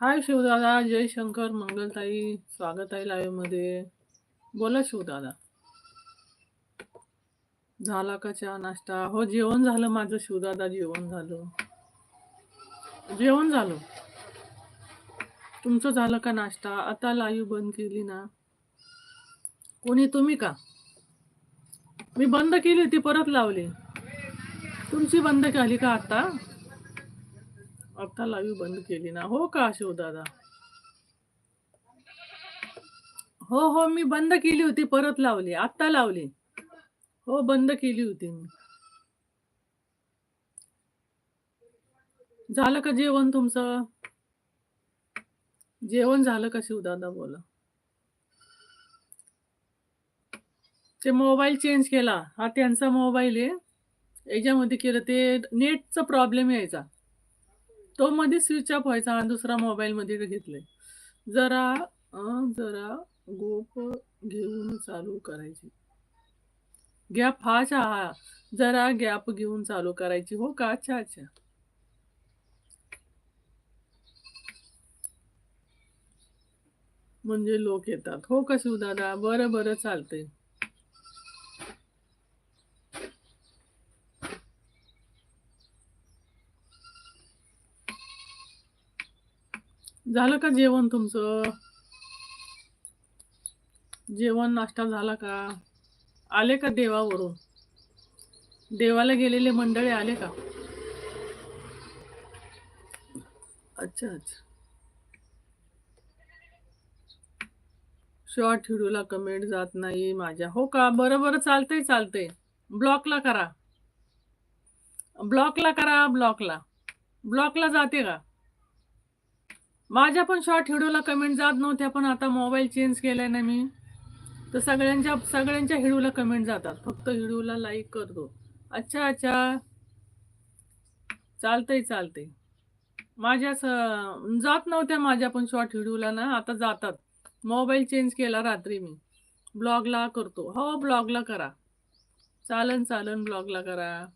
हाय शिवदादा, जय शंकर, मंगलताई, स्वागत आहे लाईव्हमध्ये. बोला शिवदादा. झाला का चहा नाश्ता? हो जेवण झालं माझं शिवदादा, जेवण झालं. जेवण झालं. तुमचं झालं का नाश्ता? आता लाईव्ह बंद केली ना. कोणी तुम्ही का? मी बंद केली होती परत लावली. तुमची बंद केली का आता? आता लाईव्ह बंद केली ना. हो का शिवदादा? हो, हो. मी बंद केली होती परत लावली. आत्ता लावली. हो, बंद केली होती मी. झालं का जेवण तुमचं? जेवण झालं का शिवदादा बोला. ते मोबाईल चेंज केला. हा त्यांचा मोबाईल आहे. याच्यामध्ये केलं ते नेटचा प्रॉब्लेम यायचा. तो मध्ये स्विच ऑफ व्हायचा आणि दुसरा मोबाईलमध्ये घेतलाय जरा जरा गोप घेऊन चालू करायची. गॅप हा अच्छा हा. जरा गॅप घेऊन चालू करायची. हो का? अच्छा, अच्छा. म्हणजे लोक येतात. हो का शिवदादा? बरं, बरं चालतंय. झालं का जेवण तुमचं? जेवण नाश्ता झाला का? आले का देवावरून? देवाला गेलेले मंडळी आले का? अच्छा, अच्छा. शॉर्ट व्हिडिओला कमेंट जात नाही माझ्या. हो का? बरं, बरं चालतंय, चालतंय. ब्लॉकला करा. ब्लॉकला करा, ब्लॉकला. ब्लॉकला जाते का? माझ्या पण शॉर्ट व्हिडिओला कमेंट जात नव्हत्या, पण आता मोबाईल चेंज केलाय ना मी, तर सगळ्यांच्या सगळ्यांच्या हिडूला कमेंट जातात. फक्त हिडूला लाईक करतो. अच्छा, अच्छा. चालतंय, चालतंय. माझ्या जात नव्हत्या माझ्या पण शॉर्ट व्हिडिओला ना, आता जातात. मोबाईल चेंज केला रात्री मी. ब्लॉगला करतो. हो, ब्लॉगला करा. चालन, चालन ब्लॉगला करा.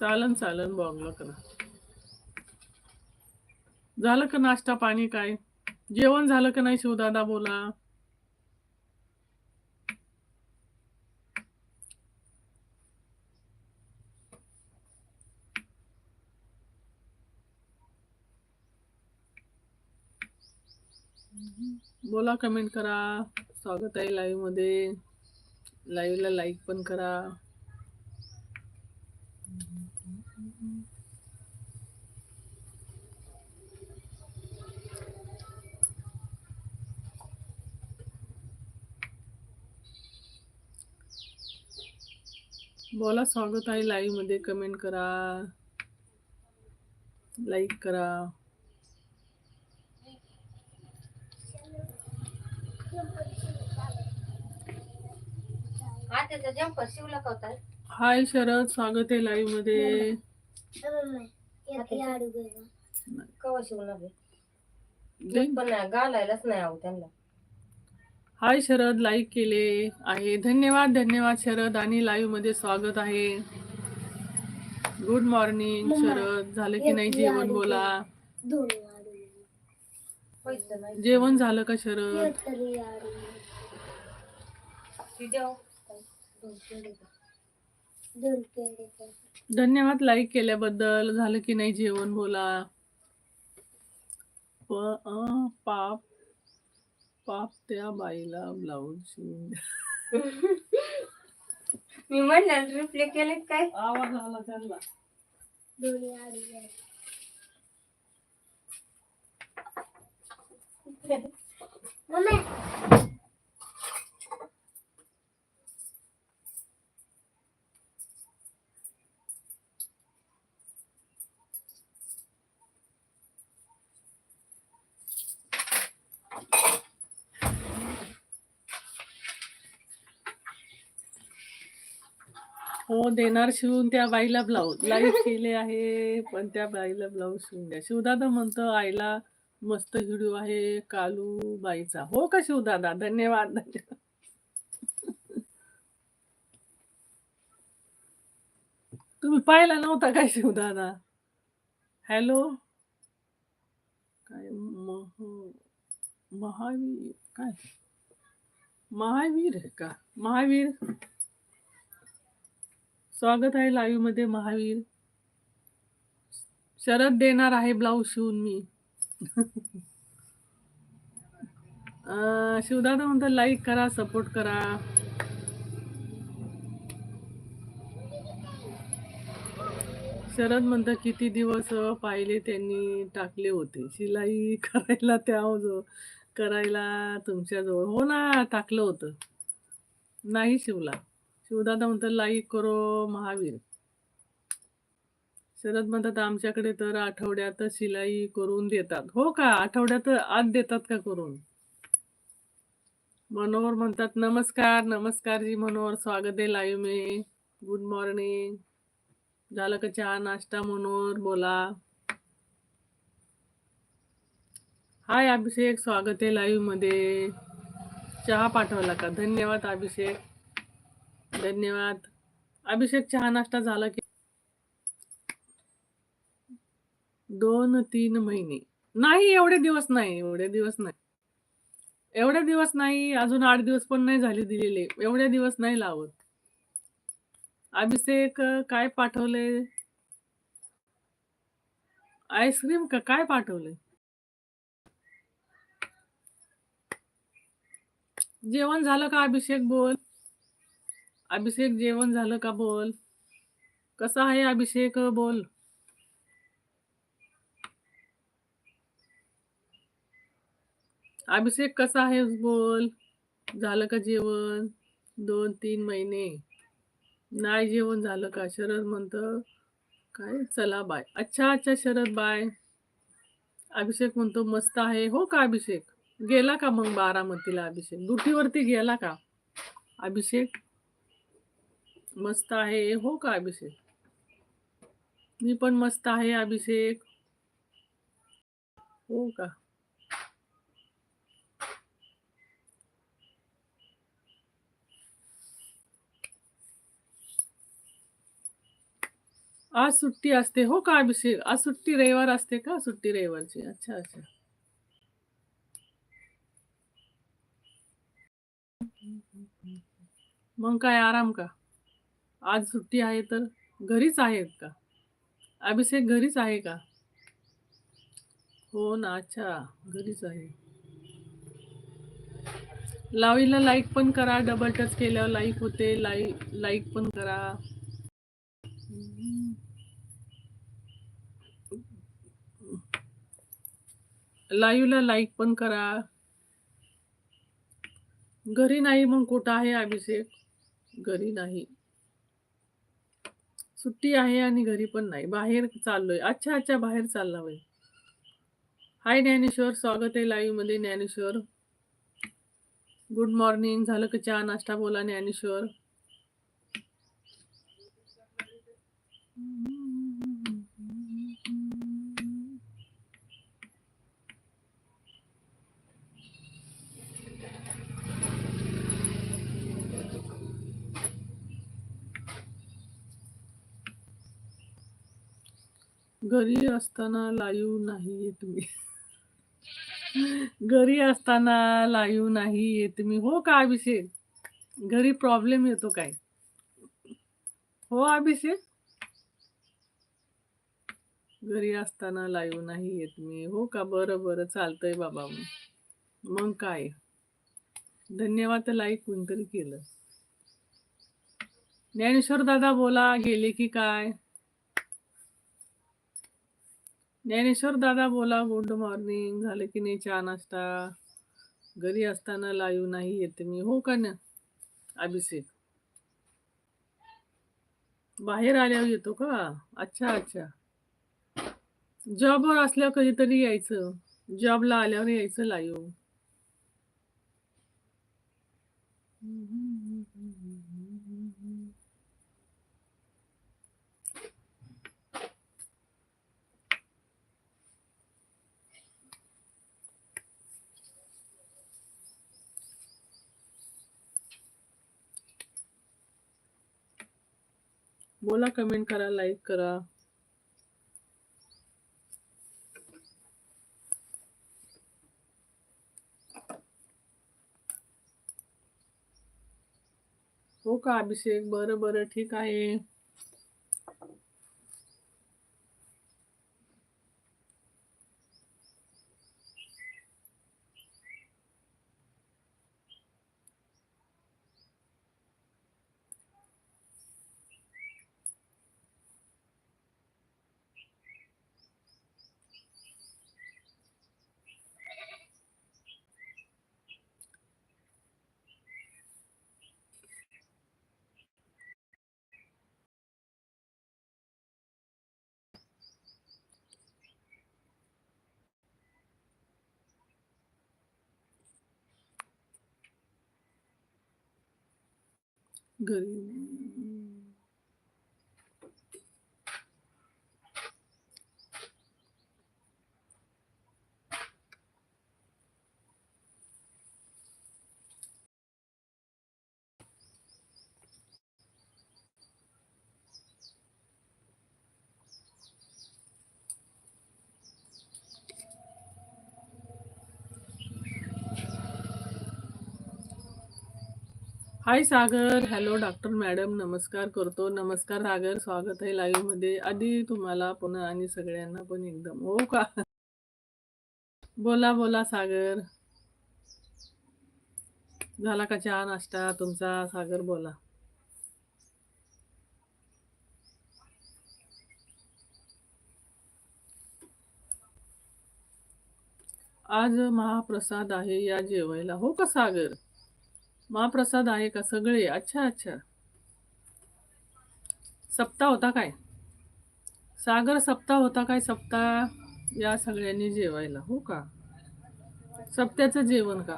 चालन, चालन ब्लॉगला करा. झालं का नाश्ता पाणी काय? जेवण झालं का नाही शिवदादा बोला. बोला, कमेंट करा. स्वागत आहे लाईव्हमध्ये. लाईव्हला लाईक पण करा. बोला, स्वागत आहे लाईव्हमध्ये. कमेंट करा. लाईक करा. आत्याचा जम्पर शिवला का होता हाय शरद, स्वागत आहे लाईव्हमध्ये. कवा शिवणार आहे? देईन. पण नाही, घालायलाच नाही आहो त्यांना हाय शरद, लाईक केले आहे. धन्यवाद, धन्यवाद शरद आणि लाईव्हमध्ये स्वागत आहे. Good morning Sharad. झालं की नाही जेवण बोला. पैसे नाही जेवण झालं का शरद? ती. धन्यवाद लाईक केल्याबद्दल. झालं की नाही जेवण बोला. प अ, पाप पाप त्या बाईला ब्लाऊज शिवून. मी म्हणलं रिप्ले केले काय आवाज आला त्यांना. हो देणार शिवून त्या बाईला ब्लाऊज लाईक केले आहे पण त्या बाईला ब्लाऊज शिवून द्या. शिवदादा म्हणतो आईला मस्त व्हिडिओ आहे कालू बाईचा. हो का शिवदादा? धन्यवाद. धन्यवाद तुम्ही पाहिला नव्हता काय शिवदादा? हॅलो काय मह महावीर? काय? महावीर आहे का? महावीर? स्वागत आहे लाईव्हमध्ये महावीर. शरद देणार आहे ब्लाऊज शिवून मी. शिवदादा म्हणतात लाईक करा सपोर्ट करा. शरद म्हणतात किती दिवस पाहिले त्यांनी टाकले होते. शिलाई करायला त्या जो करायला तुमच्याजवळ. हो ना टाकलं होतं. नाही शिवला. शिवदादा म्हणतात लाईक करो महावीर. शरद म्हणतात आमच्याकडे तर आठवड्यात शिलाई करून देतात. हो का? आठवड्यात आत देतात का करून? मनोहर म्हणतात नमस्कार नमस्कार जी मनोहर स्वागत आहे लाईव्ह मे. गुड मॉर्निंग झालं का चहा नाश्ता? मनोहर बोला. हाय अभिषेक स्वागत आहे लाईव्हमध्ये. चहा पाठवला का? धन्यवाद अभिषेक. धन्यवाद. अभिषेक चहा नाश्ता झाला की? दोन तीन महिने. नाही एवढे दिवस नाही एवढे दिवस नाही. एवढे दिवस नाही अजून आठ दिवस पण नाही झाले दिलेले. एवढे दिवस नाही लावत. अभिषेक काय पाठवले? आईस्क्रीम का काय पाठवले? जेवण झालं का अभिषेक? बोल. अभिषेक जेवण झालं का बोल? कसा आहे अभिषेक बोल. अभिषेक कसा आहे बोल. झालं का जेवण? दोन तीन महिने. नाही जेवण झालं का? शरद म्हणतं काय? चला बाय अच्छा अच्छा शरद बाय अभिषेक म्हणतो मस्त आहे. हो का अभिषेक? गेला का मग बारामतीला अभिषेक? ड्युटीवरती गेला का? अभिषेक? मस्त आहे, हो का अभिषेक? मी पण मस्त आहे, अभिषेक. हो का? आज सुट्टी असते, हो का अभिषेक? आज सुट्टी रविवार असते का? सुट्टी रविवारची. अच्छा अच्छा. मग काय, आराम का? आज सुट्टी आहे तर घरीच आहेत का? अभिषेक घरीच आहे का? हो ना अच्छा घरीच आहे. लावीला लाईक पण करा डबल टच केल्यावर लाईक होते लाई लाईक पण करा. लाईव्हला लाईक पण करा. घरी नाही मग कुठं आहे अभिषेक? घरी नाही. सुट्टी आहे आणि घरी पण नाही. बाहेर चाललोय. अच्छा अच्छा बाहेर चालला वय हाय ज्ञानेश्वर स्वागत आहे लाईव्हमध्ये ज्ञानेश्वर. गुड मॉर्निंग झालं का चहा नाश्ता? बोला ज्ञानेश्वर. घरी असताना लाईव्ह नाही येत मी घरी असताना लाईव्ह नाही येत मी हो का अभिषेक? घरी प्रॉब्लेम येतो काय? हो अभिषेक? घरी असताना लाईव्ह नाही येत मी हो का? बरं बरं. चालतंय बाबा. मग मग काय? धन्यवाद लाईक कोणतरी केलं. ज्ञानेश्वर दादा बोला गेले की काय? ज्ञानेश्वर दादा बोला गुड मॉर्निंग. झालं की नाही चहा नाश्ता? घरी असताना लाईव नाही येते मी. हो का ना? अभिषेक. बाहेर आल्यावर येतो का? अच्छा अच्छा. जॉबवर असल्यावर कधीतरी यायचं. जॉबला आल्यावर यायचं लाईव्ह बोला कमेंट करा लाईक करा. हो का अभिषेक? बरं बरं ठीक आहे. घरी hi Sagar. Hello doctor madam नमस्कार करतो. नमस्कार सागर. स्वागत आहे लाईव्हमध्ये. आधी तुम्हाला पुन्हा आणि सगळ्यांना पण एकदम. हो का? बोला बोला सागर. झाला का चहा नाश्ता? तुमचा सागर बोला. आज महाप्रसाद आहे या जेवायला. हो का सागर? महाप्रसाद आहे का? सगळे. अच्छा अच्छा. सप्ताह होता काय? सागर सप्ताह होता काय? सप्ताह या सगळ्यांनी जेवायला. हो का? सप्त्याचं जेवण का?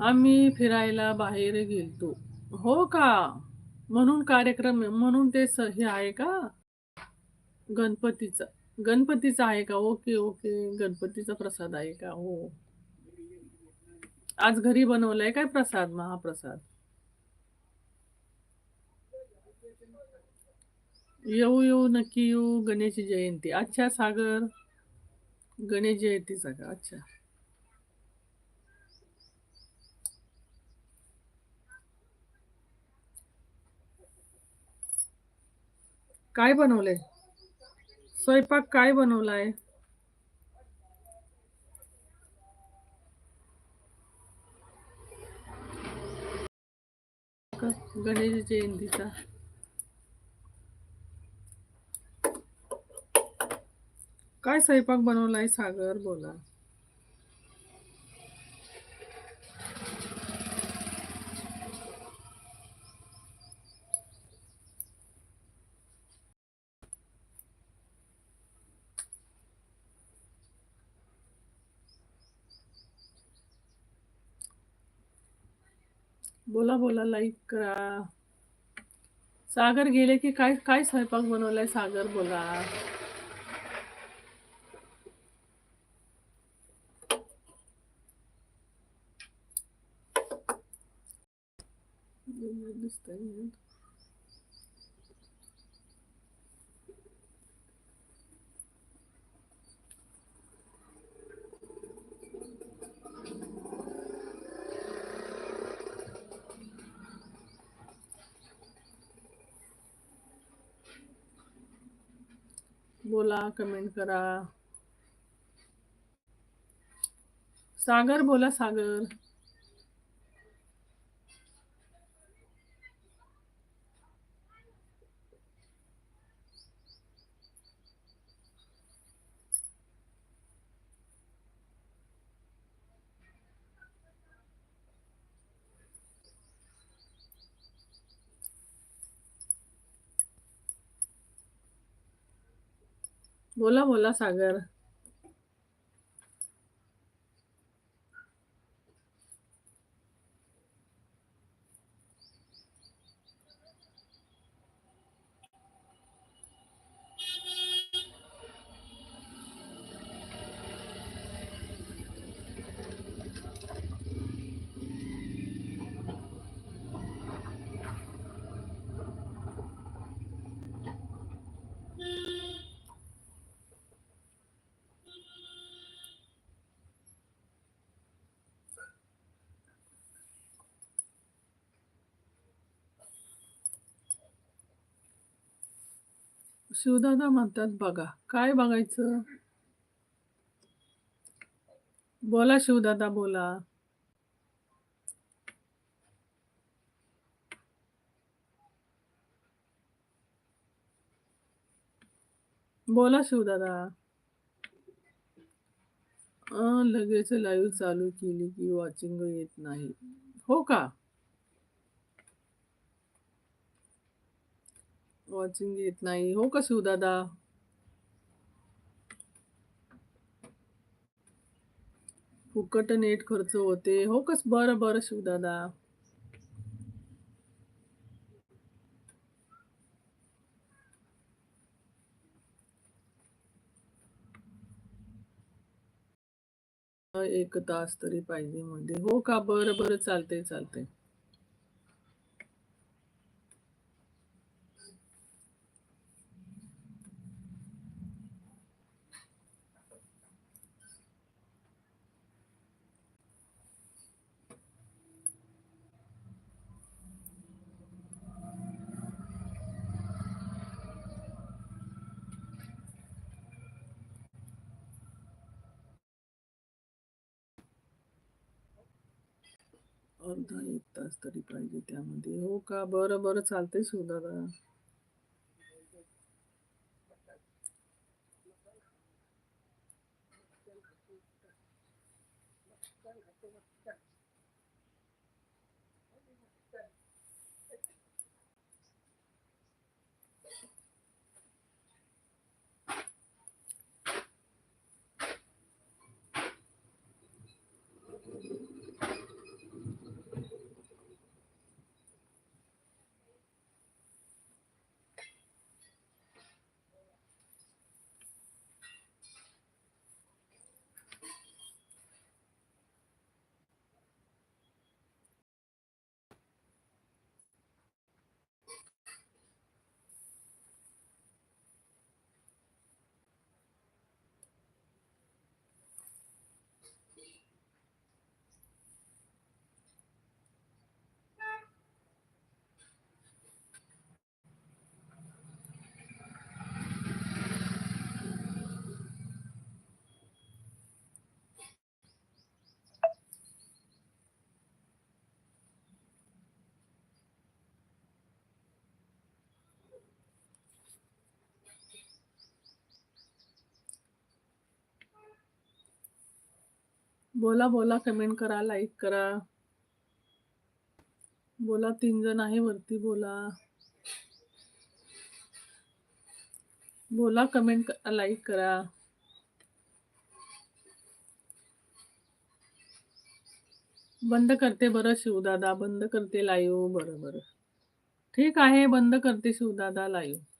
आम्ही फिरायला बाहेर गेलतो. हो का? म्हणून कार्यक्रम म्हणून ते स- हे आहे का? गणपतीचं. गणपतीचं आहे का? Okay okay. गणपतीचा प्रसाद आहे का? हो. आज घरी बनवलंय काय प्रसाद? महाप्रसाद. येऊ येऊ नक्की येऊ. गणेश जयंती. अच्छा सागर. गणेश जयंती सागर. अच्छा. काय बनवलंय? स्वयंपाक काय बनवलाय क- गणेश जयंतीचा. काय स्वयंपाक बनवलाय सागर? बोला. बोला बोला लाईक करा. सागर गेले की काय काय स्वयंपाक बनवलाय सागर? बोला. दिसतंय. बोला कमेंट करा. सागर बोला सागर. बोला बोला सागर. शिवदादा म्हणतात बघा. काय बघायचं? बोला शिवदादा बोला. बोला शिवदादा. लगेच लाईव्ह चालू केली की वॉचिंग येत नाही. हो का? वॉचिंग येत नाही. हो का शिवदादा? फुकट नेट खर्च होते. हो कस बरं, बरं शिवदादा. एक तास तरी पाहिजे मध्ये. हो का? बरं, बरं. चालतंय, चालतंय. अर्धा एक तास तरी पाहिजे त्यामध्ये. हो का? बरं, बरं. चालतंय शिवदादा. बोला, बोला. कमेंट करा, लाईक करा. बोला तीन जण आहे वरती बोला. बोला, कमेंट करा, लाईक करा. बंद करते बरं शिवदादा. बंद करते लाईव्ह. बरं, बरं. ठीक आहे. बंद करते शिवदादा लाईव्ह.